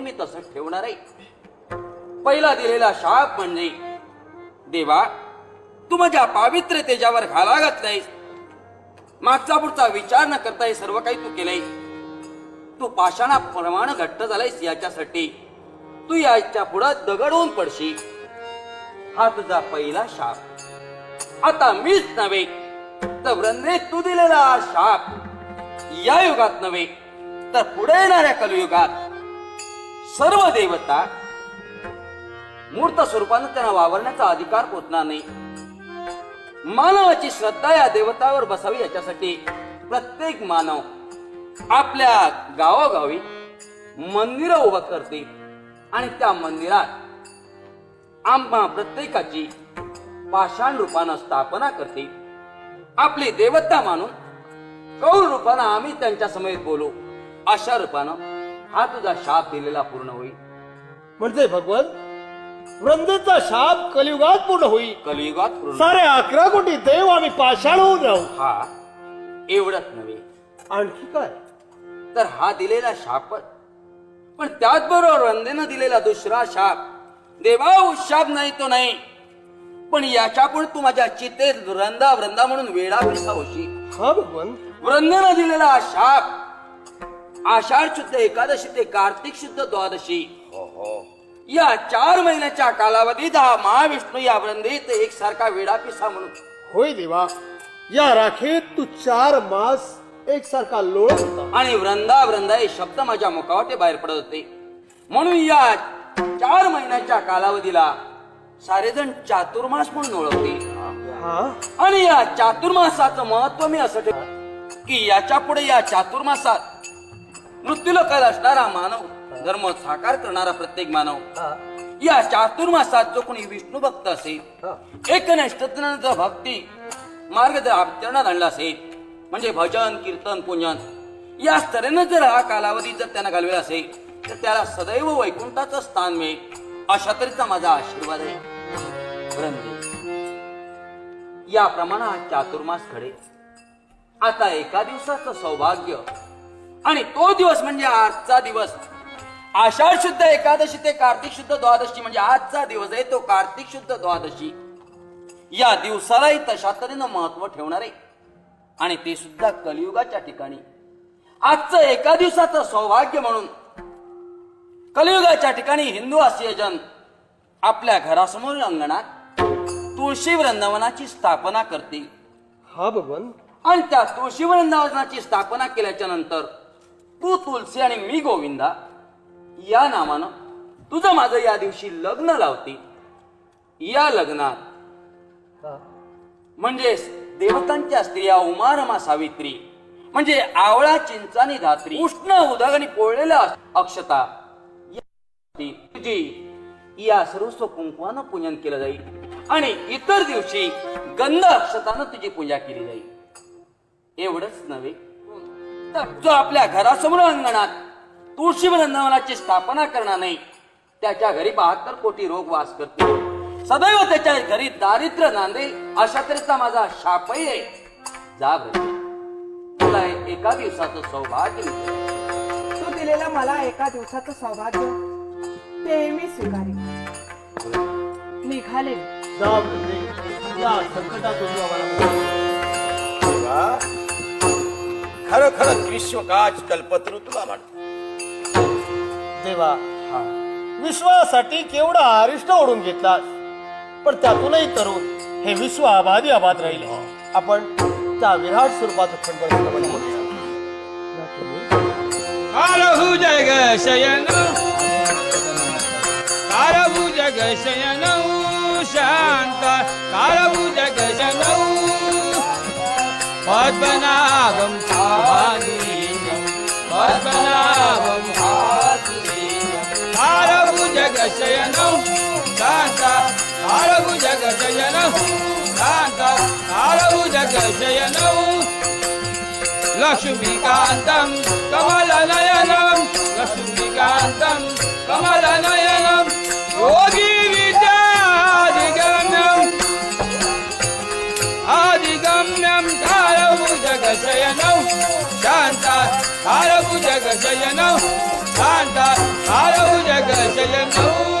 मी तसंच ठेवणार आहे. पहिला दिलेला शाप म्हणजे देवा तू माझ्या पावित्र्य तेजावर घाला घातलायस मागचा पुढचा विचार न करता हे सर्व काही तू केलंय तू पाषाणाप्रमाणे घट्ट झालायस याच्यासाठी. तू याच्या पुढं दगड होऊन पडशी हा तुझा पहिला शाप. आता मीच नव्हे तर वृंदे तू दिलेला शाप. या युगात नव्हे तर पुढे येणाऱ्या कलयुगात. सर्व देवता मूर्त स्वरूपानं त्यांना वावरण्याचा अधिकार पोचणार नाही. मानवाची श्रद्धा या देवतावर बसावी याच्यासाठी प्रत्येक मानव आपल्या गावोगावी मंदिर उभं करते आणि त्या मंदिरात आम्हा प्रत्येकाची पाषाण रूपानं स्थापना करते. आपली देवता मानून कौल रूपानं आम्ही त्यांच्या समेत बोलू अशा रूपानं हा तुझा शाप दिलेला पूर्ण होईल. म्हणजे भगवंत वृंदेचा शाप कलियुगात पूर्ण होईल. कलियुगात पूर्ण सारे अकरा कोटी देव आम्ही पाषाण होऊन राहू हा एवढंच नव्हे. आणखी काय? तर हा दिलेला शाप पण. त्याचबरोबर वंदेनं दिलेला दुसरा शाप. देवा शाप नाही तो नाही. पण याच्यापुढे तू माझ्या चितेत वृंदा वृंदा म्हणून वेळा होशील. हा भगवंत वृंदेनं दिलेला हा शाप. आषाढ शुद्ध एकादशी ते कार्तिक शुद्ध द्वादशी. या चार महिन्याच्या कालावधीत हा महाविष्णू या वृंदेत एकसारखा वेडा पिसा म्हणून. होय देवा या राखेत तू चार मास एकसारखा लोळत होता. आणि वृंदा वृंदा हे शब्द माझ्या मुखावाटे बाहेर पडत होते. म्हणून या चार महिन्याच्या कालावधीला सारेजण चातुर्मास म्हणून ओळखते. हा? आणि या चातुर्मासाचं महत्त्व मी असं ठेव की याच्यापुढे या चातुर्मासात मृत्यूलोकात असणारा मानव धर्म साकार करणारा प्रत्येक मानव या चातुर्मासात जो कोणी विष्णू भक्त असेल एकनिष्ठतेनं भक्ती मार्ग जर आचरणात आणला असेल म्हणजे भजन कीर्तन पूजन या स्तरेनं जर हा कालावधी जर त्यांना घालवेला असेल तर त्याला सदैव वैकुंठाचं स्थान मिळेल अशा तऱ्हेचा माझा आशीर्वाद आहे. वृंदे. याप्रमाणे हा चातुर्मास घडे आता एका दिवसाचं सौभाग्य आणि तो दिवस म्हणजे आजचा दिवस. आषाढ शुद्ध एकादशी ते कार्तिक शुद्ध द्वादशी म्हणजे आजचा दिवस आहे तो कार्तिक शुद्ध द्वादशी. या दिवसालाही तशा तऱ्हेनं महत्त्व ठेवणार. आहे आणि ते सुद्धा कलियुगाच्या ठिकाणी. आजचं एका दिवसाचं सौभाग्य म्हणून कलियुगाच्या ठिकाणी हिंदू आशिय जन आपल्या घरासमोर अंगणात तुळशी वृंदावनाची स्थापना करतील. हा भगवंत आणि त्या तुळशी वृंदावनाची स्थापना केल्याच्यानंतर तू तुलसी आणि मी गोविंदा या नामानं तुझं माझं या दिवशी लग्न लावते. या लग्नात म्हणजे देवतांच्या स्त्रिया उमारमा सावित्री म्हणजे आवळा चिंचानी धात्री उष्ण उदक आणि पोळलेल्या अक्षता तुझी या सर्वस्व कुंकवानं पूजन केलं जाईल. आणि इतर दिवशी गंध अक्षतानं तुझी पूजा केली जाईल. एवढंच नव्हे तर जो आपल्या घरासमोर अंगणात तुळशी वृंदावनाची स्थापना करणार नाही त्याच्या घरी बहात्तर कोटी रोग वास करतो. सदैव त्याच्या घरी दारिद्र्य नांदेल अशा तऱ्हेचा माझा शापही आहे. जा बरं. तुला एका दिवसाचं सौभाग्य मिळेल. तू दिलेला मला एका दिवसाचं सौभाग्य ते मी स्वीकारेन. निघाले. जा वृंदे देवा, खरोखरच विश्वकाच कल्पतरू तुला म्हणतो देवा विश्वासाठी केवढा अरिष्ट ओढून घेतलास. पण त्यातूनही तरुण हे विश्व आबादी आबाद राहिले. आपण त्या विराट स्वरूपाचं खंडन जग शयन. say you know Lashumi Gantam Kamalanayanam Lashumi Gantam Kamalanayanam Ogi Vita Adigamyam Adigamyam Karabu Jaga say Shanta Karabu Jaga Shanta Karabu Jaga